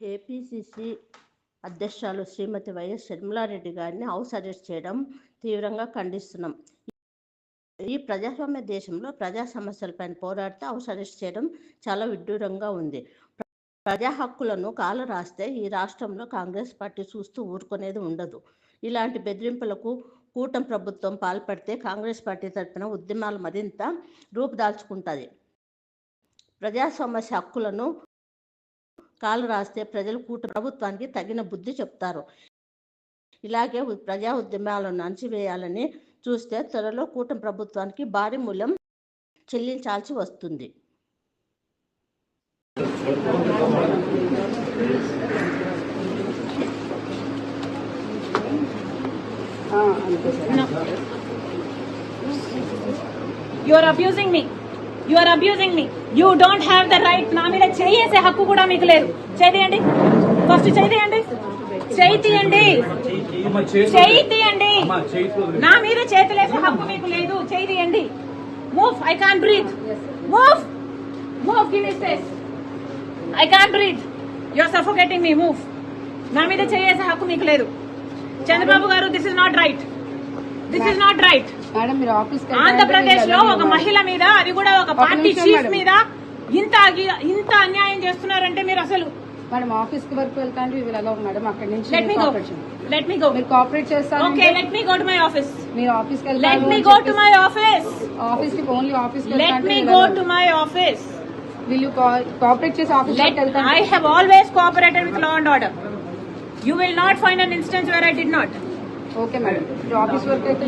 APCC అధ్యక్షురాలు శ్రీమతి YS Sharmila Reddy గారిని house arrest చేయడం తీవ్రంగా ఖండిస్తున్నాం. ఈ ప్రజాస్వామ్య దేశంలో ప్రజా సమస్యలపైన పోరాడితే హౌస్ అరెస్ట్ చేయడం చాలా విడ్డూరంగా ఉంది. ప్రజా హక్కులను కాలు రాస్తే ఈ రాష్ట్రంలో కాంగ్రెస్ పార్టీ చూస్తూ ఊరుకునేది ఉండదు. ఇలాంటి బెదిరింపులకు కూటమి ప్రభుత్వం పాల్పడితే కాంగ్రెస్ పార్టీ తరపున ఉద్యమాలు మరింత రూపుదాల్చుకుంటుంది ప్రజా సమస్య హక్కులను కాలు రాస్తే ప్రజలు కూట ప్రభుత్వానికి తగిన బుద్ధి చెప్తారు. ఇలాగే ప్రజా ఉద్యమాలను అణచివేయాలని చూస్తే త్వరలో కూటమి ప్రభుత్వానికి భారీ మూల్యం చెల్లించాల్సి వస్తుంది. You are abusing you are abusing me you don't have the right నా మీద చేయేసే హక్కు కూడా మీకు లేదు. చేయండి ఫస్ట్ చేయండి చేయి తీయండి చేయి తీయండి నా మీద చేతులేసే హక్కు మీకు లేదు. చేయి తీయండి move I can breathe move move give me space I can breathe you are suffocating me move నా మీద చేయేసే హక్కు మీకు లేదు. Chandrababu garu this is not right this is not right madam మీరు ఆఫీస్ ఆంధ్రప్రదేశ్లో ఒక మహిళ మీద అది కూడా ఒక పార్టీ చీఫ్. మీద ఇంత ఇంత అన్యాయం చేస్తున్నారంటే మీరు అసలు మేడం ఆఫీస్కి వరకు వెళ్తాంటే వీళ్ళు ఎలా మేడం అక్కడ నుంచి let me go. Let me go మీరు కోఆపరేట్ చేస్తాను okay let me go to my office మీరు ఆఫీస్కి let me go to my office ఆఫీస్కి ఓన్లీ ఆఫీస్కి let me go to my office వీళ్ళు కోఆపరేట్ చేసి ఆఫీస్కి వెళ్తాను I have always cooperated with law and order you will not find an instance where I did not okay madam మీరు office work అయితే